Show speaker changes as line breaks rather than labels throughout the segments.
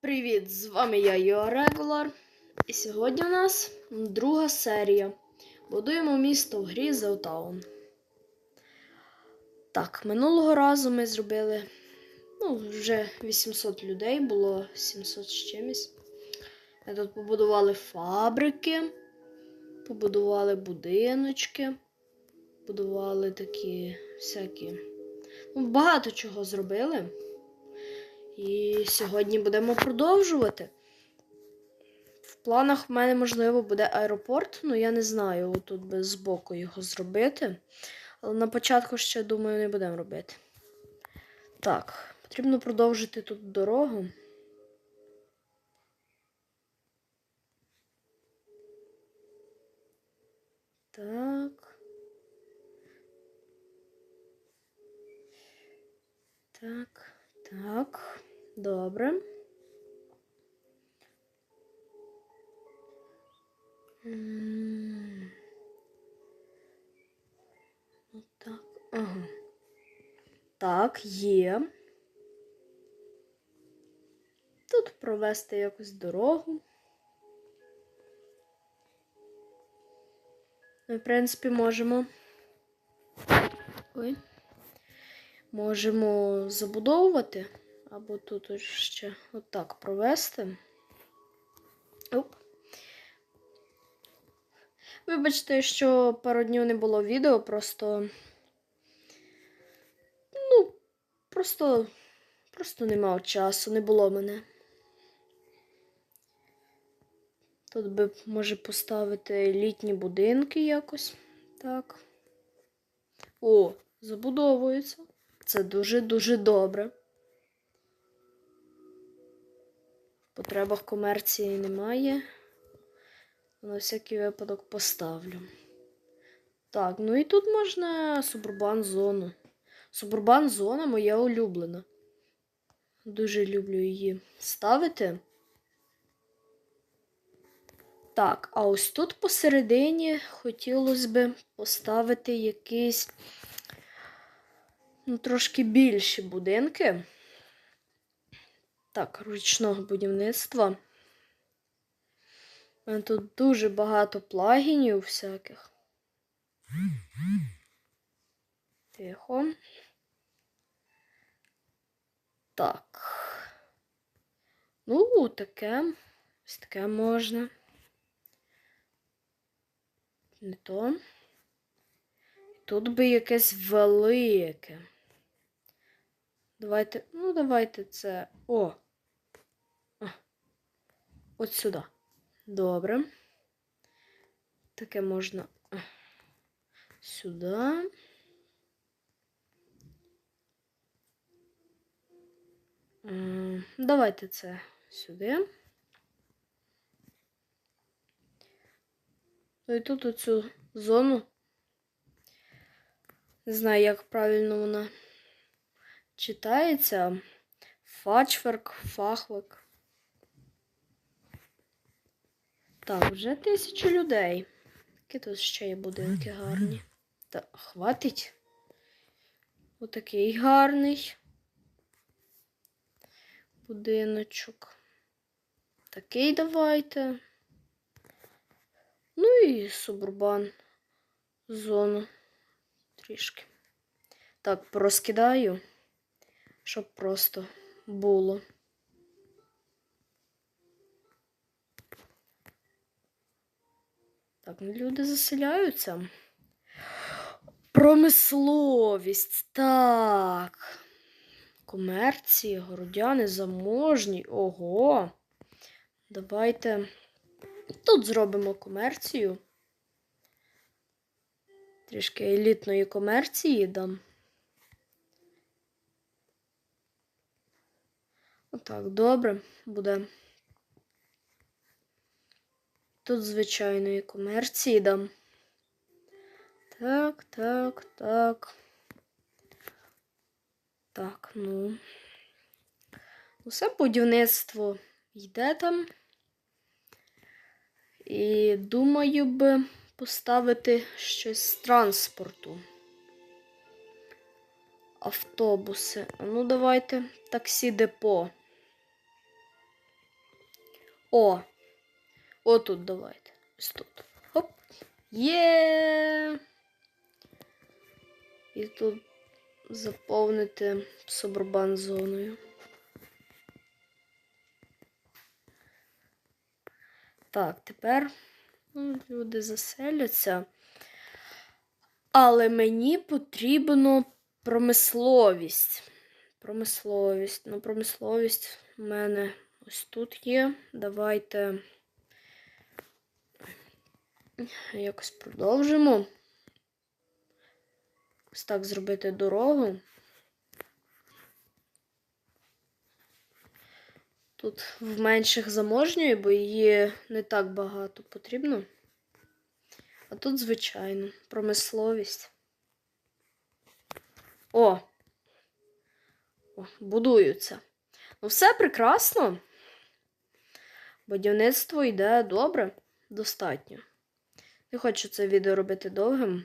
Привіт! З вами я Йорегулар. І сьогодні у нас друга серія. Будуємо місто в грі Зеутаун. Так, минулого разу ми зробили ну, вже 800 людей, було 700 з чимось. Ми тут побудували фабрики, побудували будиночки, будували такі всякі. Ну, багато чого зробили. І сьогодні будемо продовжувати. В планах в мене, можливо, буде аеропорт, ну я не знаю, тут би збоку його зробити. Але на початку ще, думаю, не будемо робити. Так, потрібно продовжити тут дорогу. Так. Так, так. Добре. М. Отак. Ага. Так, є. Тут провести якусь дорогу. Ми, в принципі, можемо. Ой. Можемо забудовувати. Або тут ще отак провести. Оп. Вибачте, що пару днів не було відео, просто. Ну, просто. Просто не мав часу, не було мене. Тут би може поставити літні будинки якось. Так. О, забудовується. Це дуже-дуже добре. Потребах комерції немає. На всякий випадок поставлю. Так, ну і тут можна субурбан зону. Субурбан зона моя улюблена. Дуже люблю її ставити. Так, а ось тут посередині хотілося б поставити якісь ну, трошки більші будинки. Так, ручного будівництва. У мене Тут дуже багато плагінів всяких. Тихо. Так. Ну, таке. Ось таке можна. Не то. Тут би якесь велике. Давайте, ну, давайте це. О! От сюди. Добре. Таке можна сюди. Давайте це сюди. Ну і тут оцю зону. Не знаю, як правильно вона читається. Фачверк, фахвик. Так, вже тисячу людей. Які тут ще є будинки гарні. Та хватить. Отакий гарний будиночок. Такий давайте. Ну і субурбан зону трішки. Так, порозкидаю, щоб просто було. Так, ну, люди заселяються. Промисловість. Так. Комерції, городяни, заможні. Ого. Давайте тут зробимо комерцію. Трішки елітної комерції дам. Отак, добре буде. Тут звичайної комерції дам. Так, так, так. Так, ну. Усе будівництво йде там. І думаю би поставити щось з транспорту. Автобуси. Ну, давайте таксі депо. О! Отут давайте. Ось тут. Хоп. Є. І тут заповнити соборбан зоною. Так, тепер ну, люди заселяться. Але мені потрібно промисловість. Промисловість. Ну, промисловість у мене ось тут є. Давайте якось продовжимо. Ось так зробити дорогу. Тут в менших заможньої, бо її не так багато потрібно. А тут, звичайно, промисловість. О! О, будуються. Ну, все прекрасно. Будівництво йде добре, достатньо. Не хочу це відео робити довгим.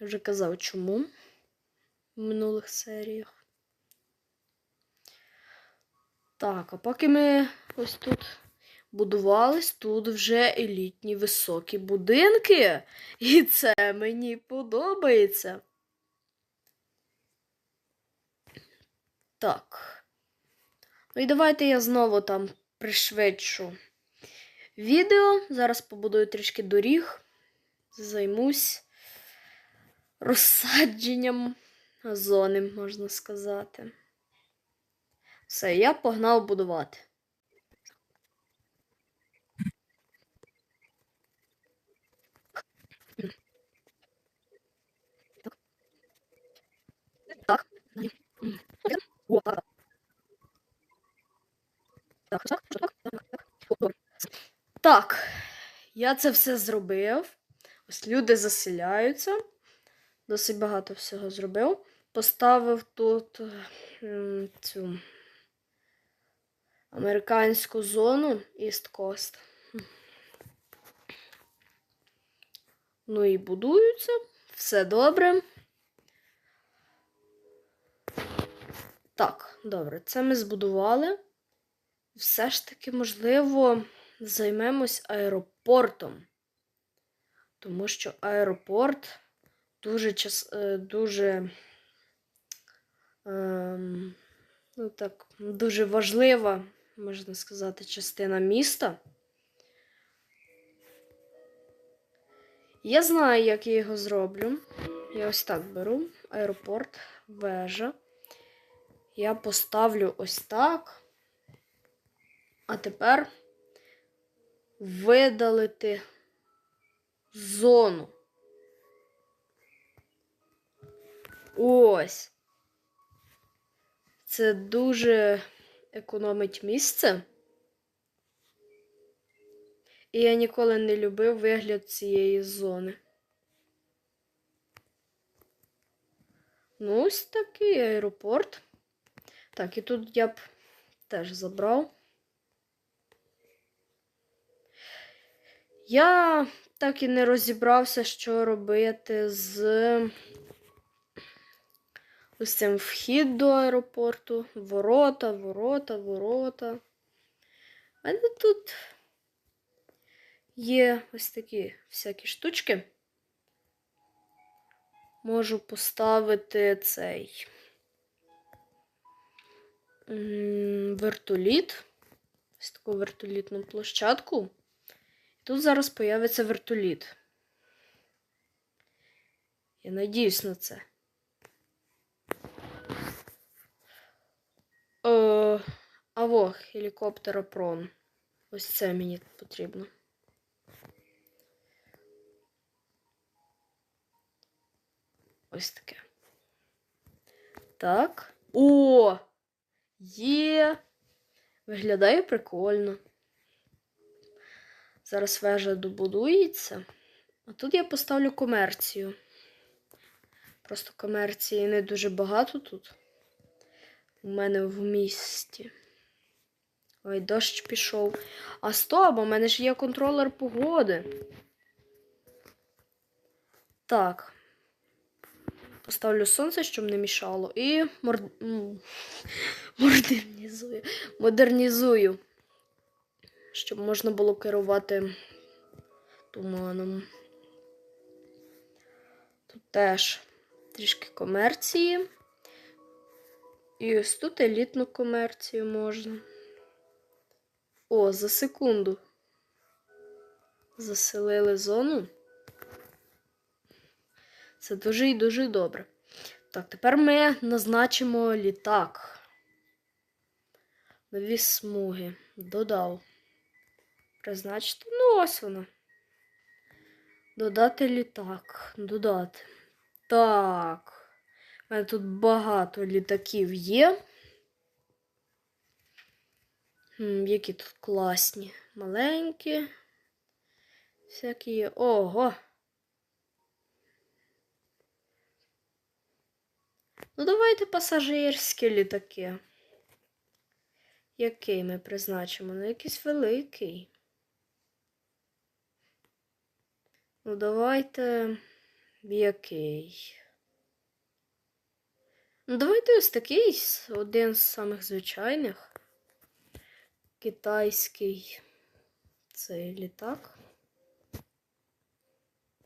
Вже казав, чому в минулих серіях. Так, а поки ми ось тут будувались, тут вже елітні високі будинки. І це мені подобається. Так. Ну і давайте я знову там пришвидшу відео. Зараз побудую трішки доріг. Займусь розсадженням зони, можна сказати. Все, я погнав будувати. Так. Так, я це все зробив. Ось люди заселяються. Досить багато всього зробив. Поставив тут цю американську зону East Coast. Ну і будуються. Все добре. Так, добре, це ми збудували. Все ж таки, можливо, займемось аеропортом. Тому що аеропорт дуже час, е, дуже, ем, ну так, дуже важлива, можна сказати, частина міста. Я знаю, як я його зроблю. Я ось так беру аеропорт, вежа. Я поставлю ось так. А тепер видалити зону. Ось. Це дуже економить місце. І я ніколи не любив вигляд цієї зони. Ну, ось такий аеропорт. Так, і тут я б теж забрав. Я так і не розібрався, що робити з ось цим вхід до аеропорту. Ворота, ворота, ворота. Мене тут є ось такі всякі штучки. Можу поставити цей вертоліт. Ось таку вертолітну площадку. Тут зараз появиться вертоліт. Я надіюсь на це. Е, аво, гелікоптер Опрон. Ось це мені потрібно. Ось таке. Так. О! Є! Виглядає прикольно. Зараз вежа добудується. А тут я поставлю комерцію. Просто комерції не дуже багато тут. У мене в місті. Ой, дощ пішов. А стоп, у мене ж є контролер погоди. Так. Поставлю сонце, щоб не мішало. І мор... модернізую. Модернізую щоб можна було керувати туманом. Тут теж трішки комерції. І ось тут елітну комерцію можна. О, за секунду. Заселили зону. Це дуже і дуже добре. Так, тепер ми назначимо літак. Нові смуги. Додав. Призначити. Ну, ось вона. Додати літак. Додати. Так. У мене тут багато літаків є. Які тут класні. Маленькі. Всякі є. Ого. Ну, давайте пасажирські літаки. Який ми призначимо? Ну, якийсь великий. Ну, давайте. Який? Ну, давайте ось такий, один з самих звичайних. Китайський цей літак.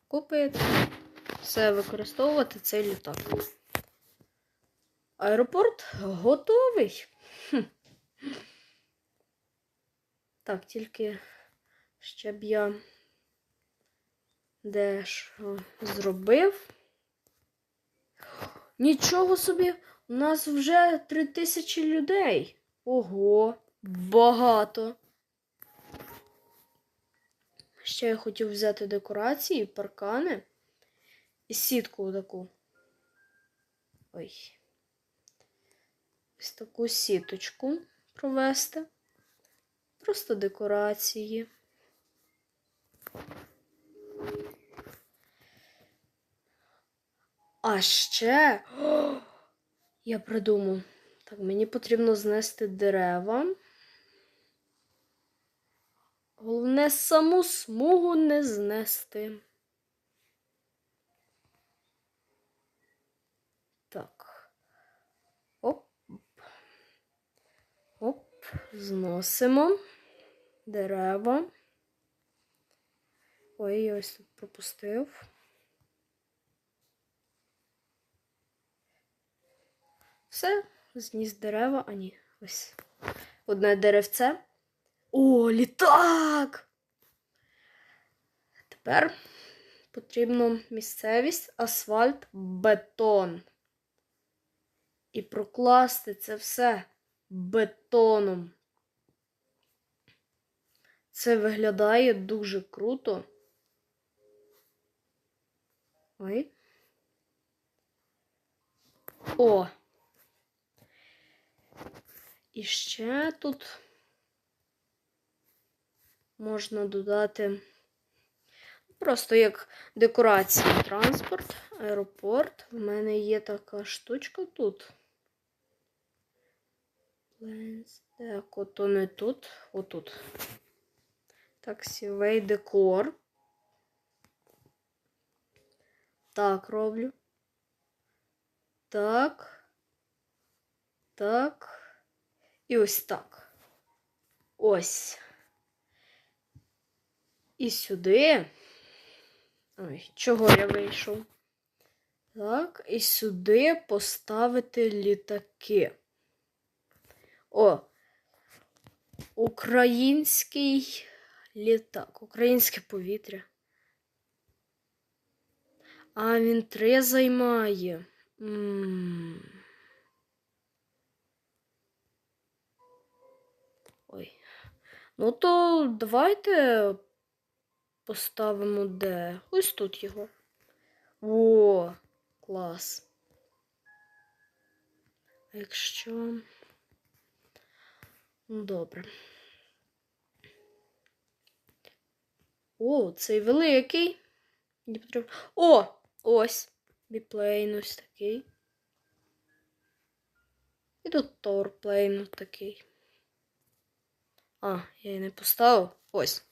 Купити. Все використовувати цей літак. Аеропорт готовий. Так, тільки ще б я дещо зробив. Нічого собі, у нас вже три тисячі людей. Ого, багато. Ще я хотів взяти декорації, паркани і сітку таку. Ой. Ось таку сіточку провести. Просто декорації. А ще О, я придумав. Так, мені потрібно знести дерева. Головне саму смугу не знести. Так. Оп. Оп. Зносимо дерева. Ой, я ось тут пропустив. Все, зніс дерева, а ні, ось. Одне деревце. О, літак! Тепер потрібно місцевість, асфальт, бетон. І прокласти це все бетоном. Це виглядає дуже круто. Ой. О! І ще тут можна додати просто як декорація транспорт, аеропорт. У мене є така штучка тут. Так, ото не тут, отут. Таксівей декор. Так роблю. Так. Так. І ось так. Ось. І сюди. Ой, чого я вийшов? Так, і сюди поставити літаки. О, український літак, українське повітря. А він три займає. м. Ну, то давайте поставимо де. Ось тут його. О, клас. Якщо. Ну, добре. О, цей великий. Мені потрібно. О! Ось. Біплейн ось такий. І тут торплейн такий. А, я її не поставив. Ось.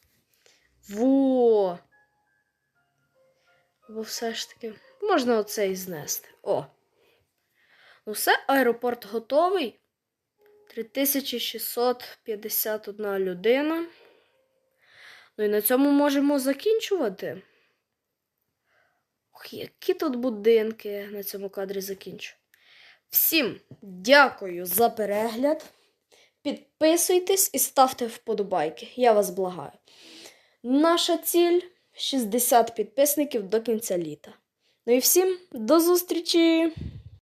Во! Бо все ж таки можна оцей знести. О. Ну все, аеропорт готовий. 3651 людина. Ну і на цьому можемо закінчувати. Ох, які тут будинки на цьому кадрі закінчу. Всім дякую за перегляд. Підписуйтесь і ставте вподобайки. Я вас благаю. Наша ціль 60 підписників до кінця літа. Ну і всім до зустрічі!